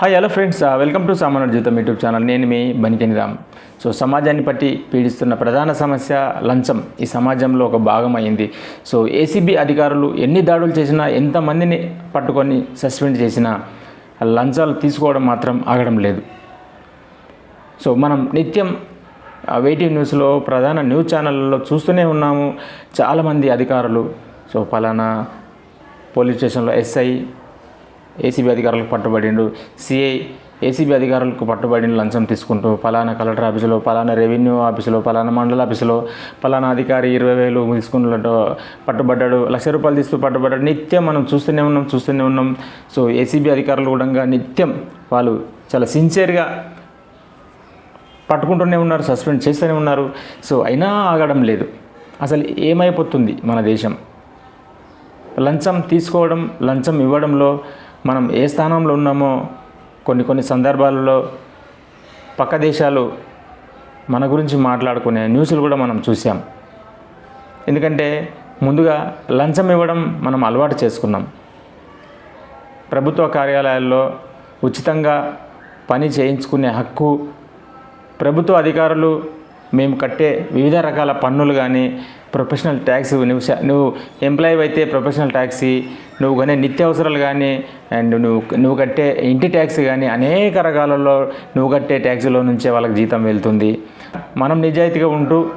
Hi hello friends welcome to సామాన్య జీవితం YouTube channel నేను మీ బనికెని రామ్. సో సమాజాన్ని పట్టి పీడిస్తున్న ప్రధాన సమస్య లంచం. ఈ సమాజంలో ఒక భాగం అయింది సో ఏసీబీ అధికారులు ఎన్ని దాడులు చేసినా ఎంతమందిని పట్టుకొని సస్పెండ్ చేసినా లంచాలు తీసుకోవడం మాత్రం ఆగడం లేదు. సో మనం నిత్యం వెయిటింగ్ న్యూస్లో ప్రధాన న్యూస్ ఛానళ్ళలో చూస్తూనే ఉన్నాము. చాలామంది అధికారులు సో పలానా పోలీస్ స్టేషన్లో ఎస్ఐ ఏసీబీ అధికారులకు పట్టుబడిండు. సిఐ ఏసీబీ అధికారులకు పట్టుబడిన లంచం తీసుకుంటూ పలానా కలెక్టర్ ఆఫీసులో పలానా రెవెన్యూ ఆఫీసులో పలానా మండల ఆఫీసులో పలానా అధికారి ఇరవై వేలు తీసుకున్నట్టు పట్టుబడ్డాడు. లక్ష రూపాయలు తీస్తూ పట్టుబడ్డాడు. నిత్యం మనం చూస్తూనే ఉన్నాం చూస్తూనే ఉన్నాం. సో ఏసీబీ అధికారులు కూడా నిత్యం వాళ్ళు చాలా సిన్సియర్గా పట్టుకుంటూనే ఉన్నారు సస్పెండ్ చేస్తూనే ఉన్నారు. సో అయినా ఆగడం లేదు. అసలు ఏమైపోతుంది మన దేశం? లంచం తీసుకోవడం లంచం ఇవ్వడంలో మనం ఏ స్థానంలో ఉన్నామో కొన్ని కొన్ని సందర్భాలలో పక్క దేశాలు మన గురించి మాట్లాడుకునే న్యూస్లు కూడా మనం చూసాం ఎందుకంటే ముందుగా లంచం ఇవ్వడం మనం అలవాటు చేసుకున్నాం. ప్రభుత్వ కార్యాలయాల్లో ఉచితంగా పని చేయించుకునే హక్కు ప్రభుత్వ అధికారులు మేము కట్టే వివిధ రకాల పన్నులు కానీ ప్రొఫెషనల్ ట్యాక్స్ నువ్వు నువ్వు ఎంప్లాయీ అయితే ప్రొఫెషనల్ ట్యాక్సీ నువ్వు కొనే నిత్యావసరాలు కానీ అండ్ నువ్వు నువ్వు కట్టే ఇంటి ట్యాక్స్ కానీ అనేక రకాలలో నువ్వు కట్టే ట్యాక్సీలో నుంచే వాళ్ళకి జీతం వెళ్తుంది. మనం నిజాయితీగా ఉంటూ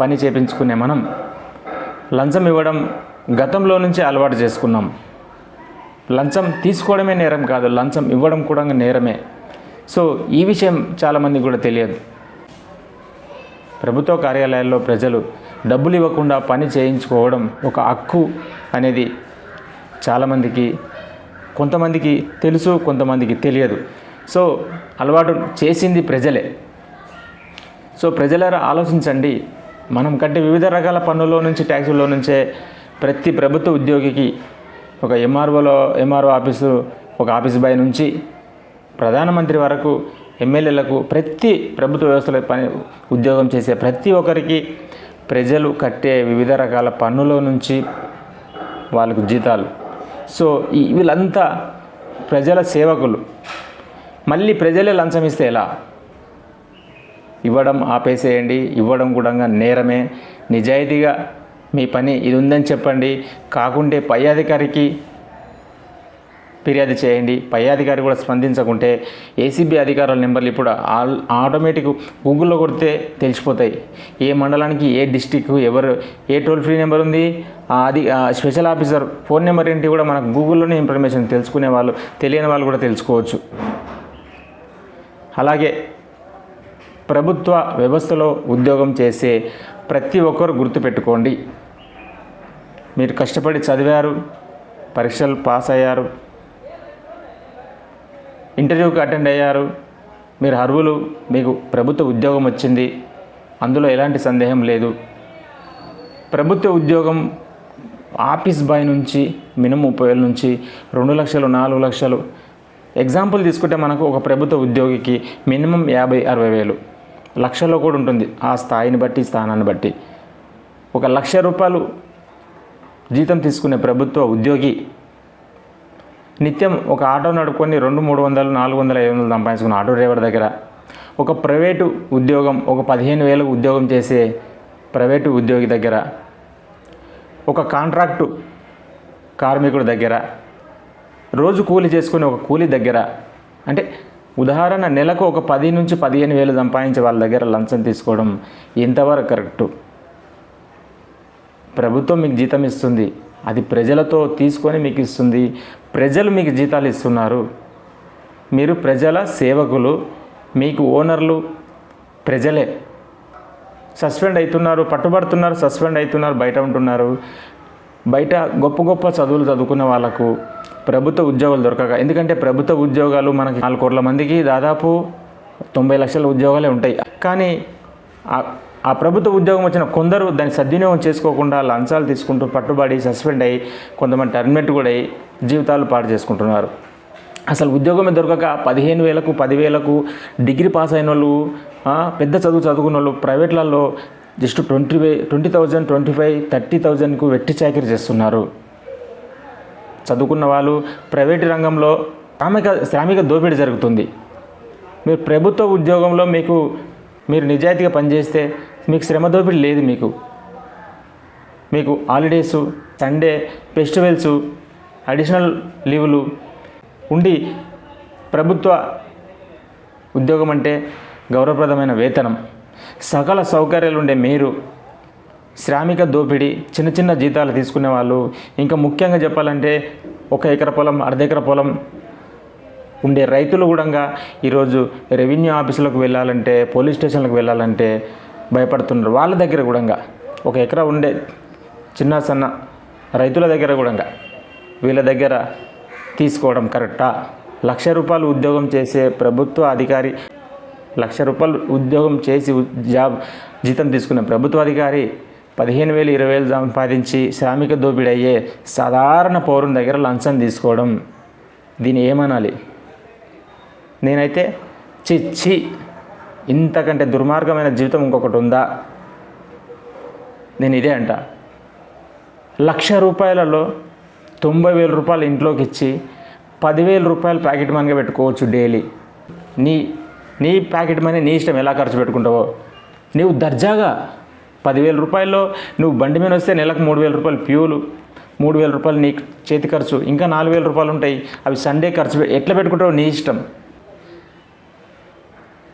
పని చేపించుకునే మనం లంచం ఇవ్వడం గతంలో నుంచే అలవాటు చేసుకున్నాం. లంచం తీసుకోవడమే నేరం కాదు లంచం ఇవ్వడం కూడా నేరమే. సో ఈ విషయం చాలామంది కూడా తెలియదు. ప్రభుత్వ కార్యాలయాల్లో ప్రజలు డబ్బులు ఇవ్వకుండా పని చేయించుకోవడం ఒక హక్కు అనేది చాలామందికి కొంతమందికి తెలుసు కొంతమందికి తెలియదు. సో అలవాటు చేసింది ప్రజలే. సో ప్రజలారా ఆలోచించండి. మనం కట్టే వివిధ రకాల పన్నుల్లో నుంచి ట్యాక్సుల్లో నుంచే ప్రతి ప్రభుత్వ ఉద్యోగికి ఒక ఎంఆర్ఓలో ఎంఆర్ఓ ఆఫీసు ఒక ఆఫీస్ బాయ్ నుంచి ప్రధానమంత్రి వరకు ఎమ్మెల్యేలకు ప్రతి ప్రభుత్వ వ్యవస్థలో పని ఉద్యోగం చేసే ప్రతి ఒక్కరికి ప్రజలు కట్టే వివిధ రకాల పన్నుల నుంచి వాళ్ళకు జీతాలు. సో ఈ వీళ్ళంతా ప్రజల సేవకులు. మళ్ళీ ప్రజలే లంచం ఇస్తే ఎలా? ఇవ్వడం ఆపేసేయండి ఇవ్వడం కూడా నేరమే. నిజాయితీగా మీ పని ఇది ఉందని చెప్పండి. కాకుంటే పై అధికారికి ఫిర్యాదు చేయండి. పై అధికారి కూడా స్పందించకుంటే ఏసీబీ అధికారుల నెంబర్లు ఇప్పుడు ఆల్ ఆటోమేటిక్ గూగుల్లో కొడితే తెలిసిపోతాయి. ఏ మండలానికి ఏ డిస్టిక్ ఎవరు ఏ టోల్ ఫ్రీ నెంబర్ ఉంది? అది ఆ స్పెషల్ ఆఫీసర్ ఫోన్ నెంబర్ ఏంటి కూడా మనకు గూగుల్లోనే ఇన్ఫర్మేషన్ తెలుసుకునే వాళ్ళు తెలియని వాళ్ళు కూడా తెలుసుకోవచ్చు. అలాగే ప్రభుత్వ వ్యవస్థలో ఉద్యోగం చేసే ప్రతి ఒక్కరు గుర్తుపెట్టుకోండి. మీరు కష్టపడి చదివారు పరీక్షలు పాస్ అయ్యారు ఇంటర్వ్యూకి అటెండ్ అయ్యారు. మీరు అర్హులు. మీకు ప్రభుత్వ ఉద్యోగం వచ్చింది. అందులో ఎలాంటి సందేహం లేదు. ప్రభుత్వ ఉద్యోగం ఆఫీస్ బాయ్ నుంచి మినిమం ముప్పై వేల నుంచి రెండు లక్షలు నాలుగు లక్షలు. ఎగ్జాంపుల్ తీసుకుంటే మనకు ఒక ప్రభుత్వ ఉద్యోగికి మినిమం యాభై అరవై వేలు. లక్షల్లో కూడా ఉంటుంది. ఆ స్థాయిని బట్టి స్థానాన్ని బట్టి. ఒక లక్ష రూపాయలు జీతం తీసుకునే ప్రభుత్వ ఉద్యోగి నిత్యం ఒక ఆటో నడుపుకొని రెండు మూడు వందలు నాలుగు వందల ఐదు వందలు సంపాదించుకున్న ఆటో డ్రైవర్ దగ్గర ఒక ప్రైవేటు ఉద్యోగం ఒక పదిహేను వేలు ఉద్యోగం చేసే ప్రైవేటు ఉద్యోగి దగ్గర ఒక కాంట్రాక్టు కార్మికుడి దగ్గర రోజు కూలి చేసుకునే ఒక కూలి దగ్గర అంటే ఉదాహరణ నెలకు ఒక పది నుంచి పదిహేను వేలు సంపాదించే వాళ్ళ దగ్గర లంచం తీసుకోవడం ఎంతవరకు కరెక్టు. ప్రభుత్వం మీకు జీతం ఇస్తుంది అది ప్రజలతో తీసుకొని మీకు ఇస్తుంది ప్రజలు మీకు జీతాలు ఇస్తున్నారు. మీరు ప్రజల సేవకులు మీకు ఓనర్లు ప్రజలే. సస్పెండ్ అవుతున్నారు పట్టుబడుతున్నారు సస్పెండ్ అవుతున్నారు బయట ఉంటున్నారు. బయట గొప్ప గొప్ప చదువులు చదువుకున్న వాళ్ళకు ప్రభుత్వ ఉద్యోగాలు దొరకక ఎందుకంటే ప్రభుత్వ ఉద్యోగాలు మనకి నాలుగు కోట్ల మందికి దాదాపు తొంభై లక్షల ఉద్యోగాలే ఉంటాయి. కానీ ఆ- ప్రభుత్వ ఉద్యోగం వచ్చిన కొందరు దాన్ని సద్వినియోగం చేసుకోకుండా లంచాలు తీసుకుంటూ పట్టుబడి సస్పెండ్ అయ్యి కొంతమంది టర్మినేట్ కూడా అయ్యి జీవితాలు పాడు చేసుకుంటున్నారు. అసలు ఉద్యోగమే దొరకక పదిహేను వేలకు పదివేలకు డిగ్రీ పాస్ అయిన వాళ్ళు పెద్ద చదువు చదువుకున్న వాళ్ళు ప్రైవేట్లలో జస్ట్ ట్వంటీ వే twenty thousand twenty five thirty థౌజండ్కు వెట్టి చాకరీ చేస్తున్నారు. చదువుకున్న వాళ్ళు ప్రైవేట్ రంగంలో శ్రామిక శ్రామిక దోపిడీ జరుగుతుంది. మీరు ప్రభుత్వ ఉద్యోగంలో మీకు మీరు నిజాయితీగా పనిచేస్తే మీకు శ్రమ దోపిడీ లేదు మీకు. మీకు హాలిడేసు సండే ఫెస్టివల్స్ అడిషనల్ లీవులు ఉండి ప్రభుత్వ ఉద్యోగం అంటే గౌరవప్రదమైన వేతనం. సకల సౌకర్యాలు ఉండే మీరు శ్రామిక దోపిడీ చిన్న చిన్న జీతాలు తీసుకునే వాళ్ళు ఇంకా ముఖ్యంగా చెప్పాలంటే ఒక ఎకర పొలం అర్ధ ఎకర పొలం ఉండే రైతులు కూడా ఈరోజు రెవెన్యూ ఆఫీసులకు వెళ్ళాలంటే పోలీస్ స్టేషన్లకు వెళ్ళాలంటే భయపడుతున్నారు. వాళ్ళ దగ్గర కూడా ఒక ఎకరా ఉండే చిన్న సన్న రైతుల దగ్గర కూడా వీళ్ళ దగ్గర తీసుకోవడం కరెక్టా? లక్ష రూపాయలు ఉద్యోగం చేసే ప్రభుత్వ అధికారి లక్ష రూపాయలు ఉద్యోగం చేసి ఉ- జాబ్ జీతం తీసుకునే ప్రభుత్వ అధికారి పదిహేను వేలు ఇరవై వేలు సంపాదించి శ్రామిక దోపిడీ అయ్యే సాధారణ పౌరుని దగ్గర లంచం తీసుకోవడం. దీన్ని ఏమనాలి? నేనైతే చిచ్చి ఇంతకంటే దుర్మార్గమైన జీవితం ఇంకొకటి ఉందా? నేను ఇదే అంట. లక్ష రూపాయలలో తొంభై వేల రూపాయలు ఇంట్లోకి ఇచ్చి పదివేల రూపాయలు ప్యాకెట్ మనీగా పెట్టుకోవచ్చు డైలీ. నీ నీ ప్యాకెట్ మనీ నీ ఇష్టం ఎలా ఖర్చు పెట్టుకుంటావో. నీవు దర్జాగా పదివేల రూపాయల్లో నువ్వు బండి మీద వస్తే నెలకు మూడు వేల రూపాయలు ప్యూలు మూడు వేల రూపాయలు నీ చేతి ఖర్చు ఇంకా నాలుగు వేల రూపాయలు ఉంటాయి. అవి సండే ఖర్చు ఎట్లా పెట్టుకుంటావు నీ ఇష్టం.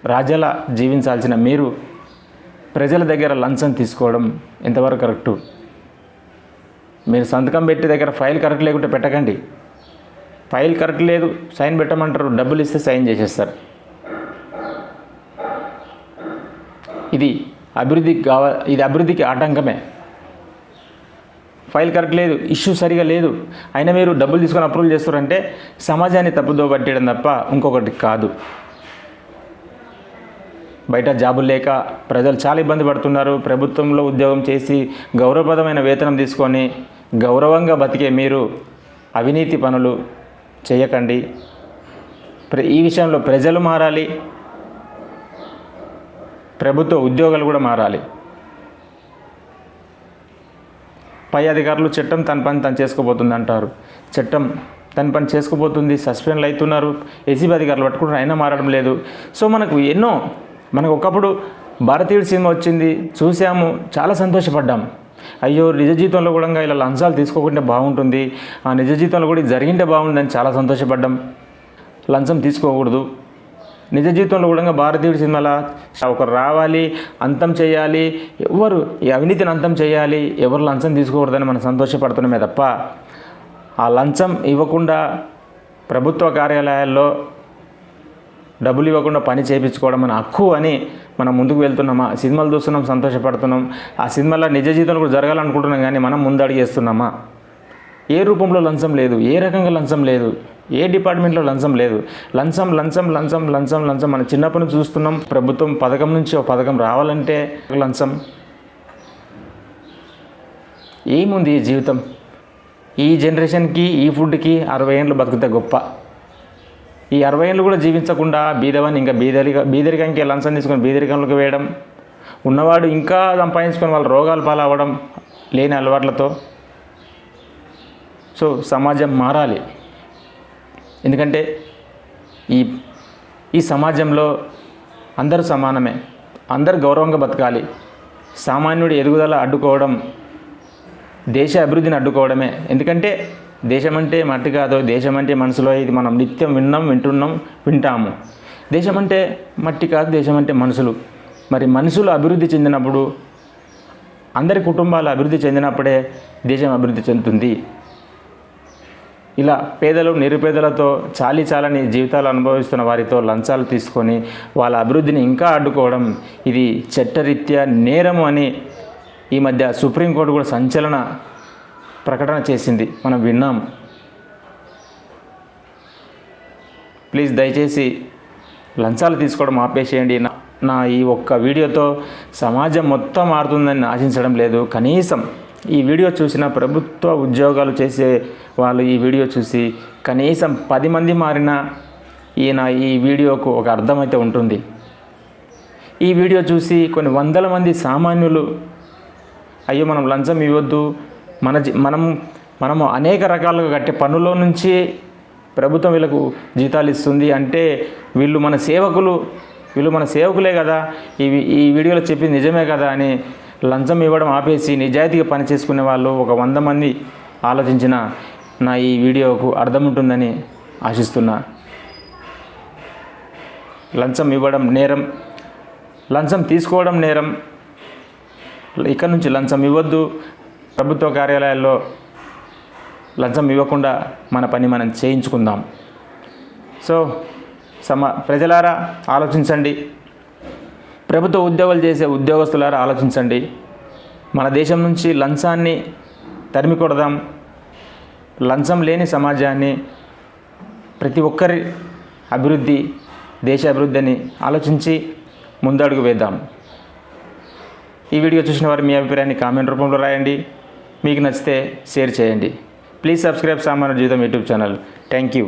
రాజాలా జీవించాల్సిన మీరు ప్రజల దగ్గర లంచం తీసుకోవడం ఎంతవరకు కరెక్టు? మీరు సంతకం పెట్టి దగ్గర ఫైల్ కరెక్ట్ లేకుంటే పెట్టకండి. ఫైల్ కరెక్ట్ లేదు సైన్ పెట్టమంటారు డబ్బులు ఇస్తే సైన్ చేసేస్తారు. ఇది అభివృద్ధికి కావ ఇది అభివృద్ధికి ఆటంకమే. ఫైల్ కరెక్ట్ లేదు ఇష్యూ సరిగా లేదు అయినా మీరు డబ్బులు తీసుకొని అప్రూవల్ చేస్తారంటే సమాజాన్ని తప్పుదో పట్టేయడం తప్ప ఇంకొకటి కాదు. బయట జాబులు లేక ప్రజలు చాలా ఇబ్బంది పడుతున్నారు ప్రభుత్వంలో ఉద్యోగం చేసి గౌరవప్రదమైన వేతనం తీసుకొని గౌరవంగా బతికే మీరు అవినీతి పనులు చేయకండి. ప్ర- ఈ విషయంలో ప్రజలు మారాలి. ప్రభుత్వ ఉద్యోగాలు కూడా మారాలి. పై అధికారులు చట్టం తన పని తను చేసుకోబోతుంది అంటారు. చట్టం తన పని చేసుకోబోతుంది సస్పెండ్లు అవుతున్నారు ఏసీబీ అధికారులు పట్టుకుంటారు అయినా మారడం లేదు. సో మనకు ఎన్నో మనకు ఒకప్పుడు భారతీయుడు సినిమా వచ్చింది చూసాము చాలా సంతోషపడ్డాం. అయ్యో నిజ జీవితంలో కూడా ఇలా లంచాలు తీసుకోకుంటే బాగుంటుంది. ఆ నిజ జీవితంలో కూడా ఇది జరిగింటే బాగుంటుందని చాలా సంతోషపడ్డాం. లంచం తీసుకోకూడదు. నిజ జీవితంలో కూడా భారతీయుడి సినిమాల? ఒకరు రావాలి అంతం చేయాలి ఎవరు ఈ అవినీతిని అంతం చేయాలి ఎవరు లంచం తీసుకోకూడదని మనం సంతోషపడుతున్నామే తప్ప ఆ లంచం ఇవ్వకుండా ప్రభుత్వ కార్యాలయాల్లో డబ్బులు ఇవ్వకుండా పని చేయించుకోవడం మన హక్కు అని మనం ముందుకు వెళ్తున్నామా? సినిమాలు చూస్తున్నాం సంతోషపడుతున్నాం. ఆ సినిమాలో నిజ జీవితంలో కూడా జరగాలనుకుంటున్నాం కానీ మనం ముందడిగేస్తున్నామా? ఏ రూపంలో లంచం లేదు ఏ రకంగా లంచం లేదు ఏ డిపార్ట్మెంట్లో లంచం లేదు. లంచం లంచం లంచం లంచం లంచం మనం చిన్నప్పటి నుంచి చూస్తున్నాం. ప్రభుత్వం పథకం నుంచి ఒక పథకం రావాలంటే లంచం. ఏముంది ఈ జీవితం? ఈ జనరేషన్కి ఈ ఫుడ్కి అరవై ఏళ్ళు బతికితే గొప్ప. ఈ అరవై ఏళ్ళు కూడా జీవించకుండా బీదవని ఇంకా బీదరిక బీదరికానికి లంచం తీసుకొని బీదరికంలోకి వేయడం ఉన్నవాడు ఇంకా సంపాదించుకొని వాళ్ళ రోగాలు పాలవడం లేని అలవాట్లతో సో సమాజం మారాలి. ఎందుకంటే ఈ ఈ సమాజంలో అందరూ సమానమే. అందరు గౌరవంగా బతకాలి. సామాన్యుడి ఎదుగుదల అడ్డుకోవడం దేశ అభివృద్ధిని అడ్డుకోవడమే. ఎందుకంటే దేశమంటే మట్టి కాదు దేశం అంటే మనసులో ఇది మనం నిత్యం విన్నాం వింటున్నాం వింటాము. దేశం అంటే మట్టి కాదు దేశం అంటే మనుషులు మరి మనుషులు అభివృద్ధి చెందినప్పుడు అందరి కుటుంబాలు అభివృద్ధి చెందినప్పుడే దేశం అభివృద్ధి చెందుతుంది. ఇలా పేదలు నిరుపేదలతో చాలీ చాలని జీవితాలు అనుభవిస్తున్న వారితో లంచాలు తీసుకొని వాళ్ళ అభివృద్ధిని ఇంకా అడ్డుకోవడం ఇది చట్టరీత్యా నేరము అని ఈ మధ్య సుప్రీంకోర్టు కూడా సంచలన ప్రకటన చేసింది. మనం విన్నాం. ప్లీజ్ దయచేసి లంచాలు తీసుకోవడం ఆపేసేయండి. నా నా ఈ ఒక్క వీడియోతో సమాజం మొత్తం మారుతుందని ఆశించడం లేదు. కనీసం ఈ వీడియో చూసిన ప్రభుత్వ ఉద్యోగాలు చేసే వాళ్ళు ఈ వీడియో చూసి కనీసం పది మంది మారినా ఈయన ఈ వీడియోకు ఒక అర్థమైతే ఉంటుంది. ఈ వీడియో చూసి కొన్ని వందల మంది సామాన్యులు అయ్యో మనం లంచం ఇవ్వద్దు. మన జీ- మనం మనము అనేక రకాలుగా కట్టే పనుల్లో నుంచి ప్రభుత్వం వీళ్ళకు జీతాలు ఇస్తుంది అంటే వీళ్ళు మన సేవకులు వీళ్ళు మన సేవకులే కదా. ఇవి ఈ వీడియోలో చెప్పింది నిజమే కదా అని లంచం ఇవ్వడం ఆపేసి నిజాయితీగా పని చేసుకునే వాళ్ళు ఒక వంద మంది ఆలోచించిన నా ఈ వీడియోకు అర్థం ఉంటుందని ఆశిస్తున్నా. లంచం ఇవ్వడం నేరం లంచం తీసుకోవడం నేరం. ఇక్కడ నుంచి లంచం ఇవ్వద్దు. ప్రభుత్వ కార్యాలయాల్లో లంచం ఇవ్వకుండా మన పని మనం చేయించుకుందాం. సో సమ ప్రజలారా ఆలోచించండి. ప్రభుత్వ ఉద్యోగాలు చేసే ఉద్యోగస్తులారా ఆలోచించండి. మన దేశం నుంచి లంచాన్ని తరిమి కొడదాం. లంచం లేని సమాజాన్ని ప్రతి ఒక్కరి అభివృద్ధి దేశ అభివృద్ధి అని ఆలోచించి ముందడుగు వేద్దాం. ఈ వీడియో చూసిన వారు మీ అభిప్రాయాన్ని కామెంట్ రూపంలో రాయండి. మీకు నచ్చితే షేర్ చేయండి. ప్లీజ్ సబ్స్క్రైబ్ సామాన్య జీవితం యూట్యూబ్ ఛానల్. Thank you